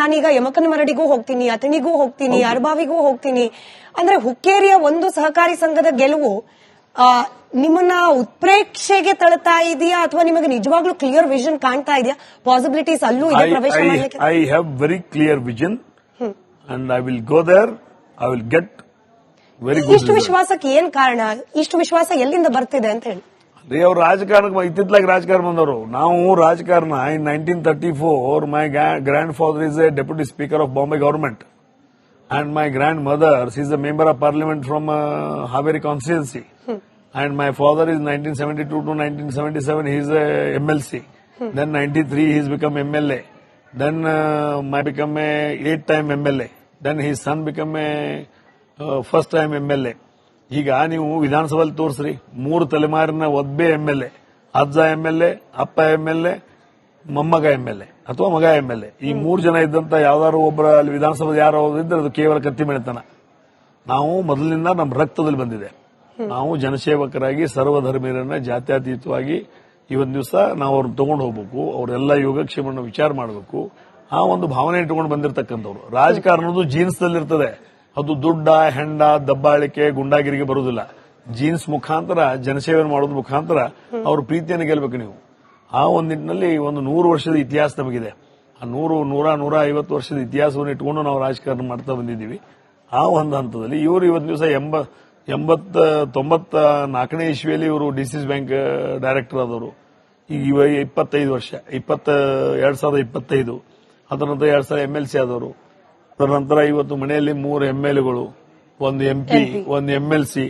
ನಾನೀಗ ಯಮಕನ ಮರಡಿಗೂ ಹೋಗ್ತೀನಿ ಅಥಣಿಗೂ ಹೋಗ್ತೀನಿ ಅರ್ಬಾವಿಗೂ ಹೋಗ್ತೀನಿ. ಅಂದ್ರೆ ಹುಕ್ಕೇರಿಯ ಒಂದು ಸಹಕಾರಿ ಸಂಘದ ಗೆಲುವು ನಿಮ್ಮನ್ನ ಉತ್ಪ್ರೇಕ್ಷೆಗೆ ತಳ್ತಾ ಇದೆಯಾ? ಅಥವಾ ನಿಮಗೆ ನಿಜವಾಗ್ಲೂ ಕ್ಲಿಯರ್ ವಿಷನ್ ಕಾಣ್ತಾ ಇದೆಯಾ? ಪಾಸಿಬಿಲಿಟೀಸ್ ಅಲ್ಲೂ ಇದೆ ಪ್ರವೇಶ ಐ ಮಾಡ್ಲಿಕ್ಕೆ? Very clear vision and I will go will I will get good ಇಷ್ಟು ವಿಶ್ವಾಸಕ್ಕೆ ಏನ್ ಕಾರಣ? ಇಷ್ಟು ವಿಶ್ವಾಸ ಎಲ್ಲಿಂದ ಬರ್ತಿದೆ ಅಂತ ಹೇಳಿ. ರೀ ಅವ್ರು ರಾಜಕಾರಣಕ್ಕೆ ಇತ್ತಿತ್ತಲಾಗಿ ರಾಜಕಾರಣ ಬಂದವರು ನಾವು ರಾಜಕಾರಣ in nineteen thirty four my grandfather is a deputy speaker of Bombay government and my grandmother is a member of parliament from Haveri constituency and my father is nineteen seventy two to nineteen seventy seven is M L C then ninety three is become M L A then my become a eight time M L A then his son become a ಈಗ ನೀವು ವಿಧಾನಸಭೆಯಲ್ಲಿ ತೋರಿಸ್ರಿ. ಮೂರು ತಲೆಮಾರಿನ ಒಬ್ಬೆ M L A ಅಜ್ಜ M L A ಅಪ್ಪ M L A ಮೊಮ್ಮಗ M L A ಅಥವಾ ಮಗ ಎಂ ಎಲ್ ಎ. ಈ ಮೂರು ಜನ ಇದ್ದಂತ ಯಾವ್ದಾದ್ರು ಒಬ್ಬರ ಅಲ್ಲಿ ವಿಧಾನಸಭೆ ಯಾರೋ ಇದ್ರೆ ಅದು ಕೇವಲ ಕತ್ತಿ ಮೆಣತನ ನಾವು ಮೊದಲಿನಿಂದ ನಮ್ಮ ರಕ್ತದಲ್ಲಿ ಬಂದಿದೆ. ನಾವು ಜನಸೇವಕರಾಗಿ ಸರ್ವಧರ್ಮೀಯರನ್ನ ಜಾತ್ಯತೀತವಾಗಿ ಇವತ್ತು ದಿವಸ ನಾವು ಅವ್ರನ್ನ ತಗೊಂಡು ಹೋಗ್ಬೇಕು. ಅವರೆಲ್ಲ ಯೋಗಕ್ಷೇಮವನ್ನು ವಿಚಾರ ಮಾಡಬೇಕು. ಆ ಒಂದು ಭಾವನೆ ಇಟ್ಕೊಂಡು ಬಂದಿರತಕ್ಕಂಥವ್ರು. ರಾಜಕಾರಣದ್ದು ಜೀನ್ಸ್ ದಲ್ಲಿರ್ತದೆ ಅದು ದುಡ್ಡ, ಹೆಂಡ, ದಬ್ಬಾಳಿಕೆ, ಗುಂಡಾಗಿರಿಗೆ ಬರುವುದಿಲ್ಲ. ಜೀನ್ಸ್ ಮುಖಾಂತರ, ಜನಸೇವೆ ಮಾಡೋದ್ರ ಮುಖಾಂತರ ಅವ್ರ ಪ್ರೀತಿಯನ್ನು ಗೆಲ್ಬೇಕು ನೀವು. ಆ ಒಂದು ನಿಟ್ಟಿನಲ್ಲಿ ಒಂದು ನೂರು ವರ್ಷದ ಇತಿಹಾಸ ನಮಗಿದೆ. ಆ ನೂರು, ನೂರ ನೂರ ಐವತ್ತು ವರ್ಷದ ಇತಿಹಾಸವನ್ನು ಇಟ್ಕೊಂಡು ನಾವು ರಾಜಕಾರಣ ಮಾಡ್ತಾ ಬಂದಿದ್ದೀವಿ. ಆ ಒಂದು ಹಂತದಲ್ಲಿ ಇವರು ಇವತ್ತು ದಿವಸ ಎಂಬ, ಎಂಬತ್ತ, ತೊಂಬತ್ತ ನಾಲ್ಕನೇ ಇಸ್ವಿಯಲ್ಲಿ ಇವರು ಡಿ ಸಿ ಬ್ಯಾಂಕ್ ಡೈರೆಕ್ಟರ್ ಆದವರು. ಈಗ ಇವ ಇಪ್ಪತ್ತೈದು ವರ್ಷ, ಇಪ್ಪತ್ತ, ಎರಡ್ ಸಾವಿರದ ಇಪ್ಪತ್ತೈದು. ಅದರ ನಂತರ ಎರಡ್ ಸಾವಿರದ ಎಂ ಎಲ್ ಸಿ ಆದವರು. ಅದರ ನಂತರ ಇವತ್ತು ಮನೆಯಲ್ಲಿ ಮೂರು ಎಂ ಎಲ್ ಎಗಳು ಒಂದು ಎಂ ಪಿ. ಒಂದು ಎಂ ಎಲ್ ಸಿ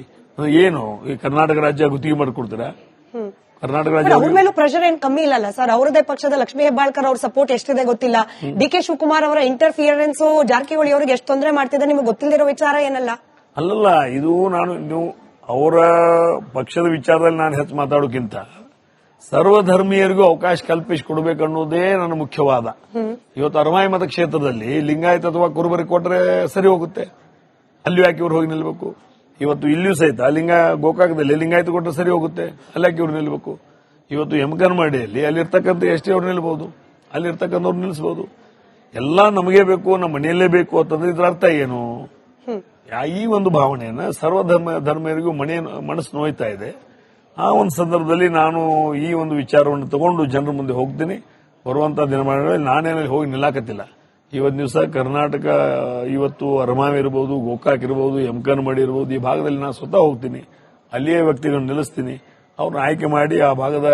ಏನು? ಈ ಕರ್ನಾಟಕ ರಾಜ್ಯ ಗುತ್ತಿಗೆ ಮಾಡಿಕೊಡ್ತೀರಾ? ಕರ್ನಾಟಕ ರಾಜ್ಯ ಅವ್ರ ಮೇಲೂ ಪ್ರೆಷರ್ ಏನ್ ಕಮ್ಮಿ ಇಲ್ಲ ಸರ್ ಅವರದೇ ಪಕ್ಷದ ಲಕ್ಷ್ಮೀ ಹೆಬ್ಬಾಳ್ಕರ್ ಅವ್ರ ಸಪೋರ್ಟ್ ಎಷ್ಟಿದೆ ಗೊತ್ತಿಲ್ಲ. ಡಿ ಕೆ ಶಿವಕುಮಾರ್ ಅವರ ಇಂಟರ್ಫಿಯರೆನ್ಸ್ ಜಾರಕಿಹೊಳಿ ಅವರಿಗೆ ಎಷ್ಟು ತೊಂದರೆ ಮಾಡ್ತಿದೆ ನಿಮಗೆ ಗೊತ್ತಿಲ್ಲದಿರೋ ವಿಚಾರ ಏನಲ್ಲ? ಅಲ್ಲಲ್ಲ ಇದು ನಾನು ನೀವು ಅವರ ಪಕ್ಷದ ವಿಚಾರದಲ್ಲಿ ನಾನು ಹೆಚ್ಚು ಮಾತಾಡೋಕ್ಕಿಂತ ಸರ್ವಧರ್ಮೀಯರಿಗೂ ಅವಕಾಶ ಕಲ್ಪಿಸಿ ಅನ್ನೋದೇ ನನ್ನ ಮುಖ್ಯವಾದ. ಇವತ್ತು ಅರಮಾಯ ಮತ ಕ್ಷೇತ್ರದಲ್ಲಿ ಲಿಂಗಾಯತ ಅಥವಾ ಕುರುಬರಿ ಕೊಟ್ರೆ ಸರಿ ಹೋಗುತ್ತೆ. ಅಲ್ಲಿ ಯಾಕೆ ಇವ್ರು ಹೋಗಿ ನಿಲ್ಬೇಕು? ಇವತ್ತು ಇಲ್ಲಿಯೂ ಸಹಿತ ಲಿಂಗ ಗೋಕಾಕದಲ್ಲಿ ಲಿಂಗಾಯತ ಕೊಟ್ಟರೆ ಸರಿ ಹೋಗುತ್ತೆ. ಅಲ್ಲಿ ಯಾಕೆ ಇವ್ರು ನಿಲ್ಬೇಕು? ಇವತ್ತು ಯಮಕನ್ಮಾಡಿಯಲ್ಲಿ ಅಲ್ಲಿರ್ತಕ್ಕಂಥ ಎಷ್ಟೇ ಅವ್ರು ನಿಲ್ಬಹುದು ಅಲ್ಲಿರ್ತಕ್ಕಂಥವ್ರು ನಿಲ್ಲಿಸಬಹುದು ಎಲ್ಲ ನಮಗೆ ಬೇಕು ನಮ್ಮ ಮನೆಯಲ್ಲೇ ಬೇಕು ಅಂತಂದ್ರೆ ಇದ್ರ ಅರ್ಥ ಏನು? ಈ ಒಂದು ಭಾವನೆಯನ್ನ ಸರ್ವಧರ್ಮ ಧರ್ಮೀಯರಿಗೂ ಮನೆ ಮನಸ್ಸು ನೋಯ್ತಾ ಇದೆ. ಆ ಒಂದು ಸಂದರ್ಭದಲ್ಲಿ ನಾನು ಈ ಒಂದು ವಿಚಾರವನ್ನು ತಗೊಂಡು ಜನರ ಮುಂದೆ ಹೋಗ್ತೀನಿ. ಬರುವಂತಹ ದಿನಮಾನಗಳಲ್ಲಿ ನಾನೇನಲ್ಲಿ ಹೋಗಿ ನಿಲ್ಲಾಕತ್ತಿಲ್ಲ. ಇವತ್ತು ದಿವಸ ಕರ್ನಾಟಕ, ಇವತ್ತು ಅರಮಾವಿ ಇರಬಹುದು ಗೋಕಾಕ್ ಇರಬಹುದು ಎಂಕನಮಡಿ ಇರಬಹುದು ಈ ಭಾಗದಲ್ಲಿ ನಾನು ಸ್ವತಃ ಹೋಗ್ತೀನಿ. ಅಲ್ಲಿಯೇ ವ್ಯಕ್ತಿಗಳನ್ನು ನಿಲ್ಲಿಸ್ತೀನಿ. ಅವ್ರನ್ನ ಆಯ್ಕೆ ಮಾಡಿ ಆ ಭಾಗದ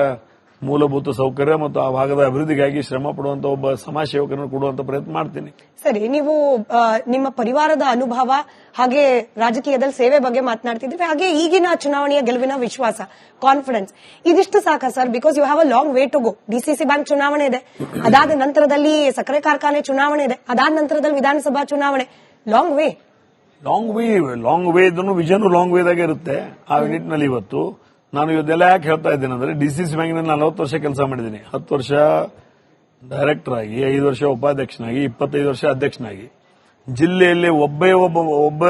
ಮೂಲಭೂತ ಸೌಕರ್ಯ ಮತ್ತು ಆ ಭಾಗದ ಅಭಿವೃದ್ಧಿಗಾಗಿ ಶ್ರಮ ಪಡುವಂತ ಒಬ್ಬ ಸಮಾಜ ಸೇವಕರನ್ನು ಕೊಡುವಂತ ಪ್ರಯತ್ನ ಮಾಡ್ತೀನಿ. ಸರಿ ನೀವು ನಿಮ್ಮ ಪರಿವಾರದ ಅನುಭವ ಹಾಗೆ ರಾಜಕೀಯದಲ್ಲಿ ಸೇವೆ ಬಗ್ಗೆ ಮಾತನಾಡ್ತಿದ್ರೆ ಹಾಗೆ ಈಗಿನ ಚುನಾವಣೆಯ ಗೆಲುವಿನ ವಿಶ್ವಾಸ ಕಾನ್ಫಿಡೆನ್ಸ್ ಇದಿಷ್ಟು ಸಾಕ sir? Because you have a long way to go DCC bank ಚುನಾವಣೆ ಇದೆ. ಅದಾದ ನಂತರದಲ್ಲಿ ಸಕ್ಕರೆ ಕಾರ್ಖಾನೆ ಚುನಾವಣೆ ಇದೆ. ಅದಾದ ನಂತರದಲ್ಲಿ ವಿಧಾನಸಭಾ ಚುನಾವಣೆ. Long way long way long way ಇದನ್ನು ವಿಜನ್ ಲಾಂಗ್ ವೇದಾಗ ಇರುತ್ತೆ. ಆ ನಿಟ್ಟಿನಲ್ಲಿ ಇವತ್ತು. ನಾನು ಇವತ್ತೆಲ್ಲ ಯಾಕೆ ಹೇಳ್ತಾ ಇದ್ದೇನೆ ಅಂದ್ರೆ ಸಿ ಬ್ಯಾಂಕ್ನಲ್ಲಿ ನಲವತ್ತು ವರ್ಷ ಕೆಲಸ ಮಾಡಿದ್ದೀನಿ. ಹತ್ತು ವರ್ಷ ಡೈರೆಕ್ಟರ್ ಆಗಿ, ಐದು ವರ್ಷ ಉಪಾಧ್ಯಕ್ಷನಾಗಿ, ಇಪ್ಪತ್ತೈದು ವರ್ಷ ಅಧ್ಯಕ್ಷನಾಗಿ. ಜಿಲ್ಲೆಯಲ್ಲಿ ಒಬ್ಬೇ ಒಬ್ಬ ಒಬ್ಬ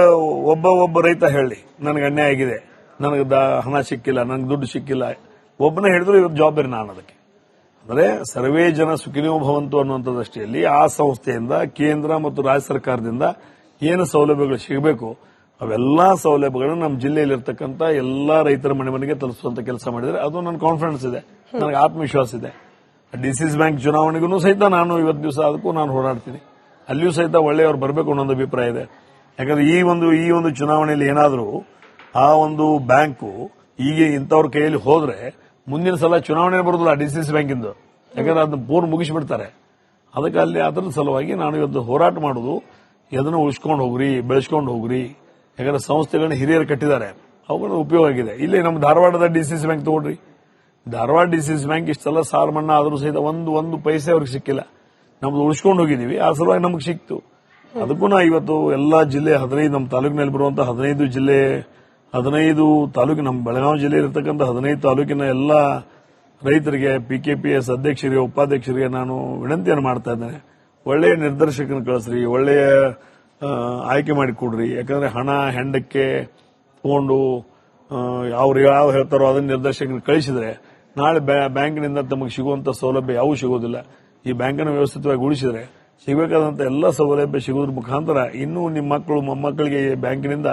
ಒಬ್ಬ ಒಬ್ಬ ರೈತ ಹೇಳಿ, ನನಗೆ ಅನ್ಯಾಯ ಆಗಿದೆ. ನನಗೆ ಹಣ ಸಿಕ್ಕಿಲ್ಲ, ನನಗೆ ದುಡ್ಡು ಸಿಕ್ಕಿಲ್ಲ. ಒಬ್ಬನೇ ಹೇಳಿದ್ರು ಇವತ್ತು ಜವಾಬ್ದಾರಿ ನಾನು ಅದಕ್ಕೆ. ಅಂದ್ರೆ ಸರ್ವೇ ಜನ ಸುಖಿನೋ ಭವಂತು ಅನ್ನುವಂಥ ದೃಷ್ಟಿಯಲ್ಲಿ ಆ ಸಂಸ್ಥೆಯಿಂದ ಕೇಂದ್ರ ಮತ್ತು ರಾಜ್ಯ ಸರ್ಕಾರದಿಂದ ಏನು ಸೌಲಭ್ಯಗಳು ಸಿಗಬೇಕು ಅವೆಲ್ಲಾ ಸೌಲಭ್ಯಗಳನ್ನ ನಮ್ಮ ಜಿಲ್ಲೆಯಲ್ಲಿರ್ತಕ್ಕಂಥ ಎಲ್ಲಾ ರೈತರ ಮನೆ ಮನೆಗೆ ತಲುಪಿಸುವಂತ ಕೆಲಸ ಮಾಡಿದ್ರೆ ಅದು ನನ್ನ ಕಾನ್ಫಿಡೆನ್ಸ್ ಇದೆ. ನನಗೆ ಆತ್ಮವಿಶ್ವಾಸ ಇದೆ. ಡಿಸಿಸ್ ಬ್ಯಾಂಕ್ ಚುನಾವಣೆಗೂ ಸಹಿತ ನಾನು ಇವತ್ತು ದಿವಸ ಅದಕ್ಕೂ ನಾನು ಹೋರಾಡ್ತೀನಿ. ಅಲ್ಲಿಯೂ ಸಹಿತ ಒಳ್ಳೆಯವರು ಬರಬೇಕು ಅನ್ನೋ ಒಂದು ಅಭಿಪ್ರಾಯ ಇದೆ. ಯಾಕಂದ್ರೆ ಈ ಒಂದು ಈ ಒಂದು ಚುನಾವಣೆಯಲ್ಲಿ ಏನಾದರೂ ಆ ಒಂದು ಬ್ಯಾಂಕು ಈಗ ಇಂಥವ್ರ ಕೈಯಲ್ಲಿ ಹೋದ್ರೆ ಮುಂದಿನ ಸಲ ಚುನಾವಣೆ ಬರೋದಿಲ್ಲ ಡಿಸಿಸಿ ಬ್ಯಾಂಕಿಂದು ಯಾಕಂದ್ರೆ ಅದನ್ನ ಪೂರ್ಣ ಮುಗಿಸ್ಬಿಡ್ತಾರೆ. ಅದಕ್ಕೆ ಅಲ್ಲಿ ಅದರ ಸಲುವಾಗಿ ನಾನು ಇವತ್ತು ಹೋರಾಟ ಮಾಡುದು, ಎದನ್ನು ಉಳಿಸ್ಕೊಂಡು ಹೋಗ್ರಿ, ಬೆಳೆಸ್ಕೊಂಡು ಹೋಗ್ರಿ ಯಾಕಂದ್ರೆ ಸಂಸ್ಥೆಗಳನ್ನ ಹಿರಿಯರು ಕಟ್ಟಿದ್ದಾರೆ. ಅವುಗಳ ಉಪಯೋಗ ಆಗಿದೆ. ಇಲ್ಲಿ ನಮ್ಮ ಧಾರವಾಡದ ಡಿಸಿಸಿ ಬ್ಯಾಂಕ್ ತಗೊಳ್ರಿ ಧಾರವಾಡ ಡಿಸಿಸಿ ಬ್ಯಾಂಕ್ ಇಷ್ಟೆಲ್ಲ ಸಾಲ ಮನ್ನಾ ಆದರೂ ಸಹಿತ ಒಂದು ಒಂದು ಪೈಸೆ ಅವ್ರಿಗೆ ಸಿಕ್ಕಿಲ್ಲ. ನಮ್ದು ಉಳಿಸ್ಕೊಂಡು ಹೋಗಿದೀವಿ. ಆ ಸಲುವಾಗಿ ನಮಗೆ ಸಿಕ್ತು. ಅದಕ್ಕೂ ನಾ ಇವತ್ತು ಎಲ್ಲಾ ಜಿಲ್ಲೆ ಹದಿನೈದು, ನಮ್ಮ ತಾಲೂಕಿನಲ್ಲಿ ಬರುವಂತಹ ಹದಿನೈದು ಜಿಲ್ಲೆ, ಹದಿನೈದು ತಾಲೂಕು, ನಮ್ಮ ಬೆಳಗಾವಿ ಜಿಲ್ಲೆ ಇರತಕ್ಕಂಥ ಹದಿನೈದು ತಾಲೂಕಿನ ಎಲ್ಲ ರೈತರಿಗೆ ಪಿ ಕೆ ಪಿ ಎಸ್ ಅಧ್ಯಕ್ಷರಿಗೆ, ಉಪಾಧ್ಯಕ್ಷರಿಗೆ ನಾನು ವಿನಂತಿಯನ್ನು ಮಾಡ್ತಾ ಇದ್ದೇನೆ. ಒಳ್ಳೆಯ ನಿರ್ದೇಶಕನ ಕಳಿಸ್ರಿ, ಒಳ್ಳೆಯ ಆಯ್ಕೆ ಮಾಡಿ ಕೊಡ್ರಿ ಯಾಕಂದ್ರೆ ಹಣ ಹೆಂಡಕ್ಕೆ ತಗೊಂಡು ಅವ್ರು ಯಾವ ಹೇಳ್ತಾರೋ ಅದನ್ನ ನಿರ್ದೇಶಕನ ಕಳಿಸಿದ್ರೆ ನಾಳೆ ಬ್ಯಾ- ಬ್ಯಾಂಕಿನಿಂದ ತಮಗೆ ಸಿಗುವಂತ ಸೌಲಭ್ಯ ಯಾವೂ ಸಿಗೋದಿಲ್ಲ. ಈ ಬ್ಯಾಂಕನ್ನು ವ್ಯವಸ್ಥಿತವಾಗಿ ಉಳಿಸಿದ್ರೆ ಸಿಗಬೇಕಾದಂತ ಎಲ್ಲ ಸೌಲಭ್ಯ ಸಿಗೋದ್ರ ಮುಖಾಂತರ ಇನ್ನೂ ನಿಮ್ಮ ಮಕ್ಕಳು ಮೊಮ್ಮಕ್ಕಳಿಗೆ ಬ್ಯಾಂಕಿನಿಂದ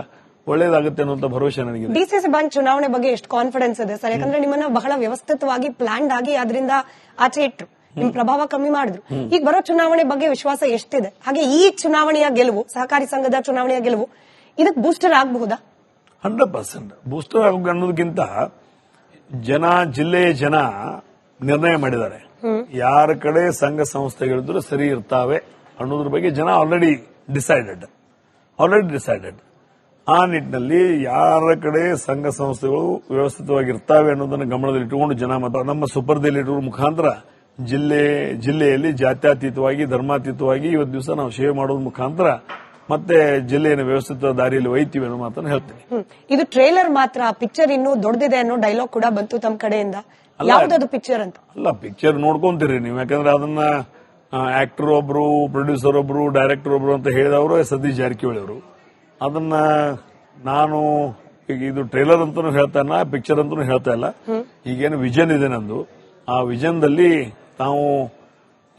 ಒಳ್ಳೇದಾಗುತ್ತೆ ಅನ್ನುವಂತ ಭರವಸೆ ನನಗೆ ಡಿಸಿಸಿ ಬ್ಯಾಂಕ್ ಚುನಾವಣೆ ಬಗ್ಗೆ ಎಷ್ಟು ಕಾನ್ಫಿಡೆನ್ಸ್ ಇದೆ ಸರ್? ಯಾಕಂದ್ರೆ ನಿಮ್ಮನ್ನ ಬಹಳ ವ್ಯವಸ್ಥಿತವಾಗಿ ಪ್ಲಾನ್ಡ್ ಆಗಿ ಅದರಿಂದ ಆಚೆ ಇಟ್ರು. ನಿಮ್ ಪ್ರಭಾವ ಕಮ್ಮಿ ಮಾಡಿದ್ರು. ಈಗ ಬರೋ ಚುನಾವಣೆ ಬಗ್ಗೆ ವಿಶ್ವಾಸ ಎಷ್ಟಿದೆ? ಹಾಗೆ ಈ ಚುನಾವಣೆಯ ಗೆಲುವು, ಸಹಕಾರಿ ಸಂಘದ ಚುನಾವಣೆಯ ಗೆಲುವು ಇದಕ್ಕೆ ಬೂಸ್ಟರ್ ಆಗಬಹುದಾ? Hundred percent. ಬೂಸ್ಟರ್ ಅನ್ನೋದಕ್ಕಿಂತ ಜನ, ಜಿಲ್ಲೆಯ ಜನ ನಿರ್ಣಯ ಮಾಡಿದ್ದಾರೆ. ಯಾರ ಕಡೆ ಸಂಘ ಸಂಸ್ಥೆಗಳಿದ್ರು ಸರಿ ಇರ್ತಾವೆ ಅನ್ನೋದ್ರ ಬಗ್ಗೆ ಜನ ಆಲ್ರೆಡಿ ಡಿಸೈಡೆಡ್ ಆಲ್ರೆಡಿ ಡಿಸೈಡೆಡ್ ಆ ನಿಟ್ಟಿನಲ್ಲಿ ಯಾರ ಕಡೆ ಸಂಘ ಸಂಸ್ಥೆಗಳು ವ್ಯವಸ್ಥಿತವಾಗಿರ್ತಾವೆ ಗಮನದಲ್ಲಿ ಗಮನದಲ್ಲಿಟ್ಟುಕೊಂಡು ಜನ ಮತ ನಮ್ಮ ಸುಪರ್ದಲ್ಲಿರುವ ಮುಖಾಂತರ ಜಿಲ್ಲೆ ಜಿಲ್ಲೆಯಲ್ಲಿ ಜಾತ್ಯತೀತವಾಗಿ ಧರ್ಮಾತೀತವಾಗಿ ಇವತ್ತು ದಿವಸ ನಾವು ಸೇವೆ ಮಾಡೋದ್ರ ಮುಖಾಂತರ ಮತ್ತೆ ಜಿಲ್ಲೆಯನ್ನು ವ್ಯವಸ್ಥಿತ ದಾರಿಯಲ್ಲಿ ಒಯ್ತೀವಿ ಅನ್ನೋ ಮಾತನ್ನು ಹೇಳ್ತೀನಿ. ಇದು ಟ್ರೇಲರ್ ಮಾತ್ರ ಪಿಕ್ಚರ್ ಇನ್ನೂ ದೊಡ್ಡದಿದೆ ಅನ್ನೋ ಡೈಲಾಗ್ ಕೂಡ ಬಂತು ತಮ್ಮ ಕಡೆಯಿಂದ. ಯಾವ್ದದು ಪಿಕ್ಚರ್ ಅಂತ? ಅಲ್ಲ ಪಿಕ್ಚರ್ ನೋಡ್ಕೊಂತೀರಿ ನೀವು. ಯಾಕಂದ್ರೆ ಅದನ್ನ ಆಕ್ಟರ್ ಒಬ್ರು ಪ್ರೊಡ್ಯೂಸರ್ ಒಬ್ರು ಡೈರೆಕ್ಟರ್ ಒಬ್ರು ಅಂತ ಹೇಳಿದವರು ಸತೀಶ್ ಜಾರಕಿಹೊಳಿ ಅವರು. ಅದನ್ನ ನಾನು ಈಗ ಇದು ಟ್ರೇಲರ್ ಅಂತಾನು ಹೇಳ್ತಾ ಇಲ್ಲ ಪಿಕ್ಚರ್ ಅಂತಾನು ಹೇಳ್ತಾ ಇಲ್ಲ. ಈಗೇನು ವಿಷನ್ ಇದೆ ನಂದು. ಆ ವಿಷನ್ದಲ್ಲಿ ತಾವು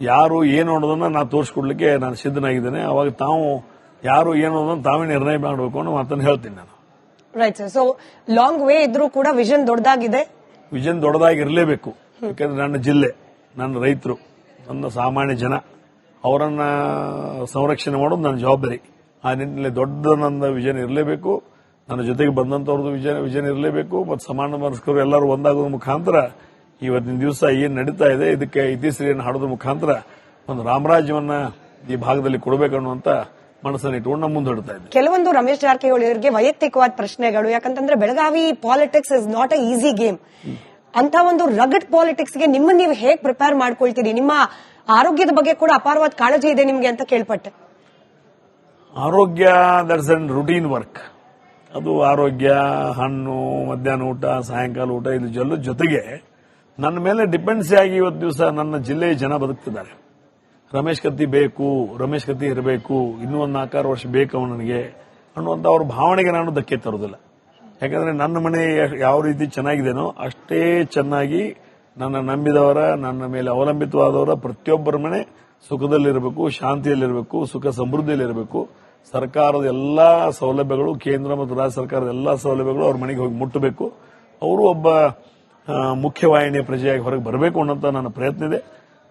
ಯಾರು ಏನು ಅನ್ನೋದನ್ನ ನಾನು ತೋರಿಸ್ಕೊಡ್ಲಿಕ್ಕೆ ನಾನು ಸಿದ್ಧನಾಗಿದ್ದೇನೆ. ಅವಾಗ ತಾವು ಯಾರು ಏನು ಅನ್ನೋದನ್ನ ತಾವೇ ನಿರ್ಣಯ ಮಾಡಬೇಕು ಅನ್ನೋ ಮಾತನ್ನು ಹೇಳ್ತೀನಿ ನಾನು. Right sir so long way ಇದ್ರೂ ಕೂಡ ವಿಷನ್ ದೊಡ್ಡದಾಗಿದೆ. ವಿಷನ್ ದೊಡ್ಡದಾಗಿರಲೇಬೇಕು. ಯಾಕಂದ್ರೆ ನನ್ನ ಜಿಲ್ಲೆ ನನ್ನ ರೈತರು ನನ್ನ ಸಾಮಾನ್ಯ ಜನ ಅವರನ್ನ ಸಂರಕ್ಷಣೆ ಮಾಡೋದು ನನ್ನ ಜವಾಬ್ದಾರಿ. ಆ ನಿಟ್ಟಿನಲ್ಲಿ ದೊಡ್ಡ ನನ್ನ ವಿಷನ್ ಇರಲೇಬೇಕು. ನನ್ನ ಜೊತೆಗೆ ಬಂದಂತವ್ರದ್ದು ವಿಜನ್ ವಿಷನ್ ಇರಲೇಬೇಕು. ಮತ್ತು ಸಮಾನ ಮನಸ್ಕರು ಎಲ್ಲರೂ ಒಂದಾಗೋದ್ರ ಮುಖಾಂತರ ಇವತ್ತಿನ ದಿವಸ ಏನ್ ನಡೀತಾ ಇದೆ ಇದಕ್ಕೆ ಇತಿಶ್ರೀಯನ್ನು ಹಾಡೋದ್ರ ಮುಖಾಂತರ ಒಂದು ರಾಮರಾಜ್ಯವನ್ನ ಈ ಭಾಗದಲ್ಲಿ ಕೊಡಬೇಕನ್ನುವಂತ ಮನಸ್ಸನ್ನು ಇಟ್ಕೊಂಡು ಮುಂದೆ ಹೊಡ್ತಾ ಇದ್ದೆ ಕೆಲವೊಂದು ರಮೇಶ್ ಜಾರಕಿಹೊಳಿ ಅವರಿಗೆ ವೈಯಕ್ತಿಕವಾದ ಪ್ರಶ್ನೆಗಳು ಯಾಕಂತಂದ್ರೆ Belagavi politics is not a easy game ಅಂತ ಒಂದು ರಗಡ್ ಪಾಲಿಟಿಕ್ಸ್ಗೆ ನಿಮ್ಮನ್ನ ನೀವು ಹೇಗ್ ಪ್ರಿಪೇರ್ ಮಾಡ್ಕೊಳ್ತೀರಿ? ನಿಮ್ಮ ಆರೋಗ್ಯದ ಬಗ್ಗೆ ಕೂಡ ಅಪಾರವಾದ ಕಾಳಜಿ ಇದೆ ನಿಮ್ಗೆ ಅಂತ ಕೇಳ್ಪಟ್ಟೆ. ಆರೋಗ್ಯ ದಟ್ಸ್ ಅನ್ ರುಟೀನ್ ವರ್ಕ್ ಅದು ಆರೋಗ್ಯ ಹಣ್ಣು ಮಧ್ಯಾಹ್ನ ಊಟ ಸಾಯಂಕಾಲ ಊಟ ಇದು ಜೊಲ್ಲ ಜೊತೆಗೆ ನನ್ನ ಮೇಲೆ ಡಿಪೆಂಡ್ಸಿ ಆಗಿ ಇವತ್ತು ದಿವಸ ನನ್ನ ಜಿಲ್ಲೆಯ ಜನ ಬದುಕ್ತಿದ್ದಾರೆ. ರಮೇಶ್ ಕತ್ತಿ ಬೇಕು, ರಮೇಶ್ ಕತ್ತಿ ಇರಬೇಕು, ಇನ್ನೂ ಒಂದು ನಾಲ್ಕಾರು ವರ್ಷ ಬೇಕು ಅವನು ನನಗೆ ಅನ್ನುವಂಥ ಅವ್ರ ಭಾವನೆಗೆ ನಾನು ಧಕ್ಕೆ ತರೋದಿಲ್ಲ ಯಾಕಂದರೆ ನನ್ನ ಮನೆ ಯಾವ ರೀತಿ ಚೆನ್ನಾಗಿದೆನೋ ಅಷ್ಟೇ ಚೆನ್ನಾಗಿ ನನ್ನ ನಂಬಿದವರ, ನನ್ನ ಮೇಲೆ ಅವಲಂಬಿತವಾದವರ ಪ್ರತಿಯೊಬ್ಬರ ಮನೆ ಸುಖದಲ್ಲಿರಬೇಕು, ಶಾಂತಿಯಲ್ಲಿರಬೇಕು, ಸುಖ ಸಮೃದ್ಧಿಯಲ್ಲಿರಬೇಕು. ಸರ್ಕಾರದ ಎಲ್ಲ ಸೌಲಭ್ಯಗಳು, ಕೇಂದ್ರ ಮತ್ತು ರಾಜ್ಯ ಸರ್ಕಾರದ ಎಲ್ಲ ಸೌಲಭ್ಯಗಳು ಅವ್ರ ಮನೆಗೆ ಹೋಗಿ ಮುಟ್ಟಬೇಕು. ಅವರು ಒಬ್ಬ ಮುಖ್ಯವಾಹಿನಿಯ ಪ್ರಜೆಯಾಗಿ ಹೊರಗೆ ಬರಬೇಕು ಅನ್ನೋಂಥ ನನ್ನ ಪ್ರಯತ್ನ ಇದೆ.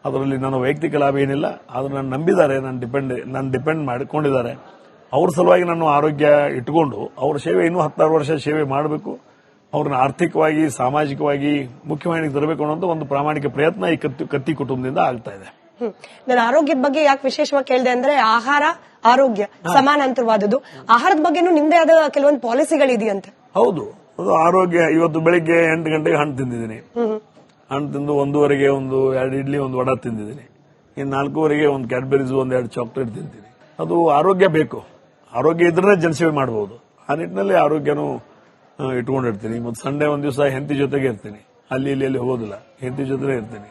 ಅದರಲ್ಲಿ ನನ್ನ ವೈಯಕ್ತಿಕ ಲಾಭ ಏನಿಲ್ಲ ಆದರೆ ನಾನು ನಂಬಿದ್ದಾರೆ ನಾನು ಡಿಪೆಂಡ್ ನಾನು ಡಿಪೆಂಡ್ ಮಾಡಿಕೊಂಡಿದ್ದಾರೆ. ಅವ್ರ ಸಲುವಾಗಿ ನಾನು ಆರೋಗ್ಯ ಇಟ್ಕೊಂಡು ಅವ್ರ ಸೇವೆ ಇನ್ನೂ ಹತ್ತಾರು ವರ್ಷ ಸೇವೆ ಮಾಡಬೇಕು. ಅವ್ರನ್ನ ಆರ್ಥಿಕವಾಗಿ ಸಾಮಾಜಿಕವಾಗಿ ಮುಖ್ಯವಾಹಿನಿಗೆ ತರಬೇಕು ಅನ್ನೋಂಥ ಒಂದು ಪ್ರಾಮಾಣಿಕ ಪ್ರಯತ್ನ ಈ ಕತ್ತಿ ಕತ್ತಿ ಕುಟುಂಬದಿಂದ ಆಗ್ತಾ ಇದೆ. ನಾನು ಆರೋಗ್ಯದ ಬಗ್ಗೆ ಯಾಕೆ ವಿಶೇಷವಾಗಿ ಕೇಳಿದೆ ಅಂದ್ರೆ ಆಹಾರ ಆರೋಗ್ಯ ಸಮಾನಾಂತರವಾದದ್ದು. ಆಹಾರದ ಬಗ್ಗೆನೂ ನಿಮ್ದೇ ಆದ ಕೆಲವೊಂದು ಪಾಲಿಸಿಗಳಿದೆಯಂತೆ ಹೌದು. ಅದು ಆರೋಗ್ಯ, ಇವತ್ತು ಬೆಳಿಗ್ಗೆ ಎಂಟು ಗಂಟೆಗೆ ಹಣ್ಣು ತಿಂದಿದ್ದೀನಿ. ಹಣ್ಣು ತಿಂದು ಒಂದೂವರೆಗೆ ಒಂದು ಎರಡು ಇಡ್ಲಿ, ಒಂದು ವಡ ತಿಂದಿದ್ದೀನಿ. ಇನ್ನು ನಾಲ್ಕೂವರೆಗೆ ಒಂದು ಕ್ಯಾಡ್ಬರೀಸ್, ಒಂದು ಎರಡು ಚಾಕ್ಲೇಟ್ ತಿಂತೀನಿ. ಅದು ಆರೋಗ್ಯ ಬೇಕು. ಆರೋಗ್ಯ ಇದ್ರೆ ಜನಸೇವೆ ಮಾಡಬಹುದು ಆ ನಿಟ್ಟಿನಲ್ಲಿ ಆರೋಗ್ಯನೂ ಇಟ್ಕೊಂಡಿರ್ತೀನಿ. ಮತ್ತು ಸಂಡೇ ಒಂದು ದಿವಸ ಹೆಂಡತಿ ಜೊತೆಗೆ ಇರ್ತೀನಿ. ಅಲ್ಲಿ, ಇಲ್ಲಿ, ಅಲ್ಲಿ ಹೋಗೋದಿಲ್ಲ. ಹೆಂಡತಿ ಜೊತೆ ಇರ್ತೀನಿ.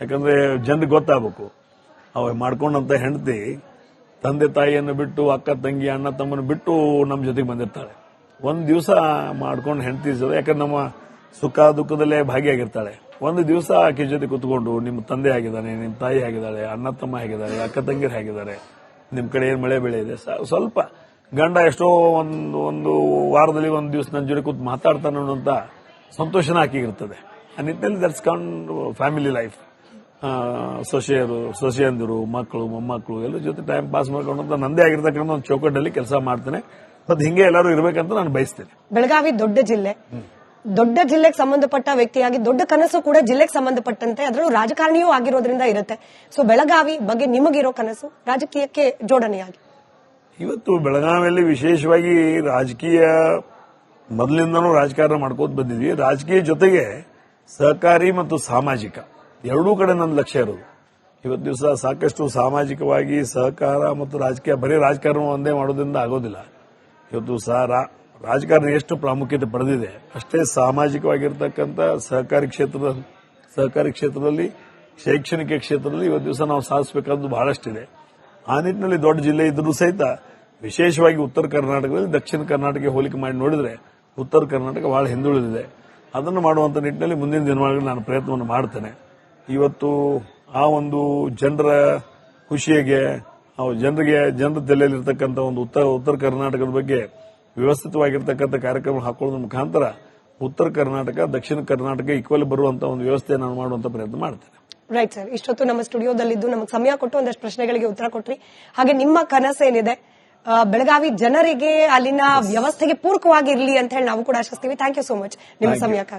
ಯಾಕಂದ್ರೆ ಜನರಿಗೆ ಗೊತ್ತಾಗಬೇಕು. ಅವ ಮಾಡ್ಕೊಂಡಂತ ಹೆಂಡತಿ ತಂದೆ ತಾಯಿಯನ್ನು ಬಿಟ್ಟು ಅಕ್ಕ, ತಂಗಿ, ಅಣ್ಣ ತಮ್ಮನ ಬಿಟ್ಟು ನಮ್ಮ ಜೊತೆಗೆ ಬಂದಿರ್ತಾಳೆ. ಒಂದ್ ದಿವಸ ಮಾಡ್ಕೊಂಡು ಹೆಂಡತಿ ಜೊತೆ, ಯಾಕಂದ್ರೆ ನಮ್ಮ ಸುಖ ದುಃಖದಲ್ಲೇ ಭಾಗಿಯಾಗಿರ್ತಾಳೆ. ಒಂದು ದಿವಸ ಆಕೆ ಜೊತೆ ಕುತ್ಕೊಂಡು ನಿಮ್ಮ ತಂದೆ ಆಗಿದ್ದಾನೆ, ನಿಮ್ಮ ತಾಯಿ ಆಗಿದ್ದಾಳೆ, ಅಣ್ಣ ತಮ್ಮ ಆಗಿದ್ದಾರೆ, ಅಕ್ಕ ತಂಗಿರು ಆಗಿದ್ದಾರೆ, ನಿಮ್ ಕಡೆ ಏನ್ ಮಳೆ ಬೆಳೆ ಇದೆ? ಸ್ವಲ್ಪ ಗಂಡ ಎಷ್ಟೋ ಒಂದು ಒಂದು ವಾರದಲ್ಲಿ ಒಂದು ದಿವಸ ನನ್ನ ಜೊತೆ ಕೂತ್ ಮಾತಾಡ್ತಾನೆ ಅನ್ನೋಂಥ ಸಂತೋಷನ ಆಕಿಗಿರ್ತದೆ. ಆ ನಿಟ್ಟಿನಲ್ಲಿ ದಟ್ಸ್ ಫ್ಯಾಮಿಲಿ ಲೈಫ್ ಸೊಸೆಯರು, ಸೊಸೆಯಂದಿರು, ಮಕ್ಕಳು, ಮೊಮ್ಮಕ್ಕಳು, ಎಲ್ಲರ ಜೊತೆ ಟೈಮ್ ಪಾಸ್ ಮಾಡ್ಕೊಂಡು ನಂದೇ ಆಗಿರ್ತಕ್ಕಂಥ ಒಂದು ಚೌಕಟ್ಟಲ್ಲಿ ಕೆಲಸ ಮಾಡ್ತೇನೆ. ಮತ್ತೆ ಹಿಂಗೆ ಎಲ್ಲರೂ ಇರ್ಬೇಕಂತ ನಾನು ಬಯಸ್ತೇನೆ. ಬೆಳಗಾವಿ ದೊಡ್ಡ ಜಿಲ್ಲೆ. ದೊಡ್ಡ ಜಿಲ್ಲೆಗೆ ಸಂಬಂಧಪಟ್ಟ ವ್ಯಕ್ತಿಯಾಗಿ ದೊಡ್ಡ ಕನಸು ಕೂಡ ಜಿಲ್ಲೆಗೆ ಸಂಬಂಧಪಟ್ಟಂತೆ ಅದರಲ್ಲೂ ರಾಜಕಾರಣಿಯೂ ಆಗಿರೋದ್ರಿಂದ ಇರುತ್ತೆ. ಸೊ ಬೆಳಗಾವಿ ಬಗ್ಗೆ ನಿಮಗಿರೋ ಕನಸು ರಾಜಕೀಯಕ್ಕೆ ಜೋಡಣೆಯಾಗಿ. ಇವತ್ತು ಬೆಳಗಾವಿಯಲ್ಲಿ ವಿಶೇಷವಾಗಿ ರಾಜಕೀಯ ಮೊದಲಿಂದನೂ ರಾಜಕಾರಣ ಮಾಡ್ಕೋತ ಬಂದಿದ್ವಿ. ರಾಜಕೀಯ ಜೊತೆಗೆ ಸಹಕಾರಿ ಮತ್ತು ಸಾಮಾಜಿಕ. ಎರಡೂ ಕಡೆ ನನ್ನ ಲಕ್ಷ್ಯ ಇರೋದು. ಇವತ್ತು ದಿವಸ ಸಾಕಷ್ಟು ಸಾಮಾಜಿಕವಾಗಿ ಸಹಕಾರ ಮತ್ತು ರಾಜಕೀಯ ಬರೀ ರಾಜಕಾರಣ ಒಂದೇ ಮಾಡೋದ್ರಿಂದ ಆಗೋದಿಲ್ಲ. ಇವತ್ತು ಸಹ ರಾಜಕಾರಣ ಎಷ್ಟು ಪ್ರಾಮುಖ್ಯತೆ ಪಡೆದಿದೆ, ಅಷ್ಟೇ ಸಾಮಾಜಿಕವಾಗಿರ್ತಕ್ಕಂಥ ಸಹಕಾರಿ ಕ್ಷೇತ್ರದ, ಸಹಕಾರಿ ಕ್ಷೇತ್ರದಲ್ಲಿ, ಶೈಕ್ಷಣಿಕ ಕ್ಷೇತ್ರದಲ್ಲಿ ಇವತ್ತು ದಿವಸ ನಾವು ಸಾಧಿಸಬೇಕಾದ್ದು ಬಹಳಷ್ಟಿದೆ. ಆ ನಿಟ್ಟಿನಲ್ಲಿ ದೊಡ್ಡ ಜಿಲ್ಲೆ ಇದ್ರೂ ಸಹಿತ ವಿಶೇಷವಾಗಿ ಉತ್ತರ ಕರ್ನಾಟಕದಲ್ಲಿ ದಕ್ಷಿಣ ಕರ್ನಾಟಕ ಹೋಲಿಕೆ ಮಾಡಿ ನೋಡಿದರೆ ಉತ್ತರ ಕರ್ನಾಟಕ ಬಹಳ ಹಿಂದುಳಿದಿದೆ. ಅದನ್ನು ಮಾಡುವಂತ ನಿಟ್ಟಿನಲ್ಲಿ ಮುಂದಿನ ದಿನಗಳಲ್ಲಿ ನಾನು ಪ್ರಯತ್ನವನ್ನು ಮಾಡ್ತೇನೆ. ಇವತ್ತು ಆ ಒಂದು ಜನರ ಖುಷಿಯಾಗೆ ಅವು ಜನರಿಗೆ ಜನರ ತಲೆಯಲ್ಲಿರ್ತಕ್ಕಂಥ ಒಂದು ಉತ್ತರ ಉತ್ತರ ಕರ್ನಾಟಕದ ಬಗ್ಗೆ ವ್ಯವಸ್ಥಿತವಾಗಿರ್ತಕ್ಕಂಥ ಕಾರ್ಯಕ್ರಮ ಹಾಕೊಳ್ಳೋದ್ರ ಮುಖಾಂತರ ಉತ್ತರ ಕರ್ನಾಟಕ ದಕ್ಷಿಣ ಕರ್ನಾಟಕ ಈಕ್ವಲ್ ಬರುವಂತ ಒಂದು ವ್ಯವಸ್ಥೆ ನಾನು ಮಾಡುವಂತ ಪ್ರಯತ್ನ ಮಾಡ್ತೇನೆ. ರೈಟ್ ಸರ್ ಇಷ್ಟೊತ್ತು ನಮ್ಮ ಸ್ಟುಡಿಯೋದಲ್ಲಿದ್ದು ನಮಗೆ ಸಮಯ ಕೊಟ್ಟು ಒಂದಷ್ಟು ಪ್ರಶ್ನೆಗಳಿಗೆ ಉತ್ತರ ಕೊಟ್ರಿ. ಹಾಗೆ ನಿಮ್ಮ ಕನಸೇನಿದೆ ಬೆಳಗಾವಿ ಜನರಿಗೆ ಅಲ್ಲಿನ ವ್ಯವಸ್ಥೆಗೆ ಪೂರಕವಾಗಿರ್ಲಿ ಅಂತ ಹೇಳಿ ನಾವು ಕೂಡ ಆಶಿಸ್ತೀವಿ. ಥ್ಯಾಂಕ್ ಯು ಸೋ ಮಚ್ ನಿಮ್ಮ ಸಮಯ ಸಮಯಕ್ಕಾಗಿ.